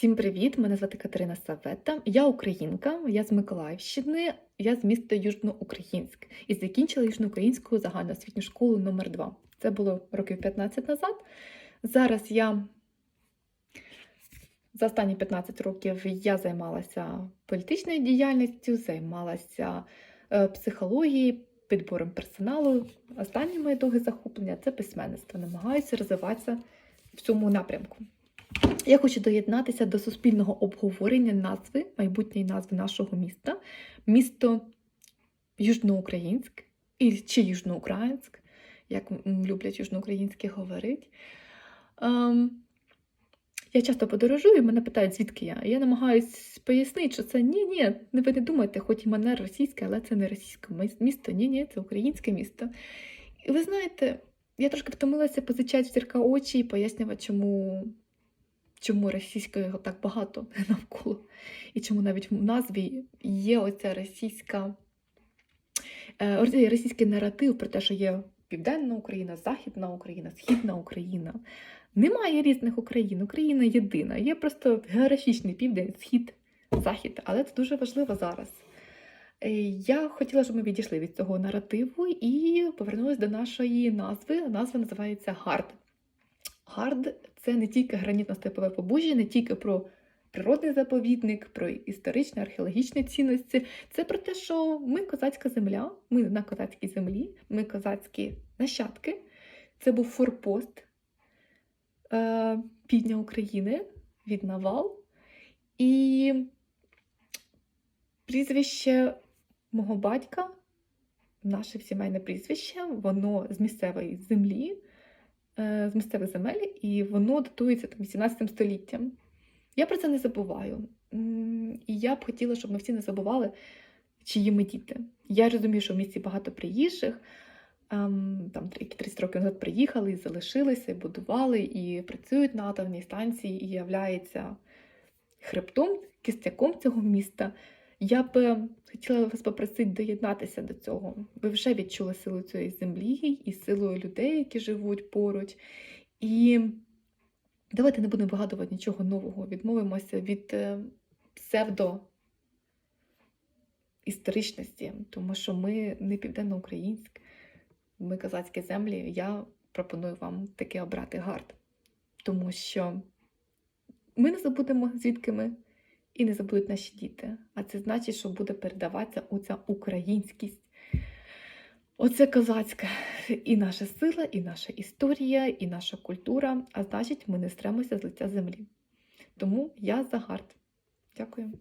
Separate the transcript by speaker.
Speaker 1: Всім привіт! Мене звати Катерина Савета. Я українка, я з Миколаївщини, я з міста Южноукраїнськ і закінчила Южноукраїнську загальноосвітню школу номер 2 Це було років 15 назад. Зараз я за останні 15 років я займалася політичною діяльністю, займалася е, психологією, підбором персоналу. Останні мої довгі захоплення це письменництво. Намагаюся розвиватися в цьому напрямку. Я хочу доєднатися до суспільного обговорення назви, майбутньої назви нашого міста, місто Южноукраїнськ і- чи Южноукраїнськ, як люблять южноукраїнські говорити. Ем, я часто подорожую, мене питають, звідки я. Я намагаюся пояснити, що це ні, ні, ви не думайте, хоч і мене російське, але це не російське місто, ні, ні, це українське місто. І ви знаєте, я трошки втомилася позичати в зірка очі і пояснювати, чому чому російського його так багато навколо, і чому навіть в назві є оця російська е, російський наратив про те, що є Південна Україна, Західна Україна, Східна Україна. Немає різних Україн, Україна єдина. Є просто географічний південь, схід, захід, але це дуже важливо зараз. Е, Я хотіла, щоб ми відійшли від цього наративу і повернулися до нашої назви. Назва називається Гард. Гард це не тільки гранітно-степове побужжя, не тільки про природний заповідник, про історичні, археологічні цінності. Це про те, що ми козацька земля, ми на козацькій землі, ми козацькі нащадки. Це був форпост е, півдня України від Навал. І прізвище мого батька, наше сімейне прізвище, воно з місцевої землі з місцевих земель, і воно датується там 18 століттям. Я про це не забуваю. І я б хотіла, щоб ми всі не забували, чиї ми діти. Я розумію, що в місті багато приїжджих, ем, там які 30 років назад приїхали і залишилися, і будували, і працюють на атомній станції, і являється хребтом, кістяком цього міста. Я б хотіла вас попросити доєднатися до цього. Ви вже відчули силу цієї землі і силу людей, які живуть поруч. І давайте не будемо вигадувати нічого нового. Відмовимося від е, псевдо історичності, тому що ми не південноукраїнськ, ми козацькі землі. Я пропоную вам таки обрати гард, тому що ми не забудемо, звідки ми і не забудуть наші діти. А це значить, що буде передаватися оця українськість. Оце козацька і наша сила, і наша історія, і наша культура. А значить, ми не стремося з лиця землі. Тому я за гард. Дякую.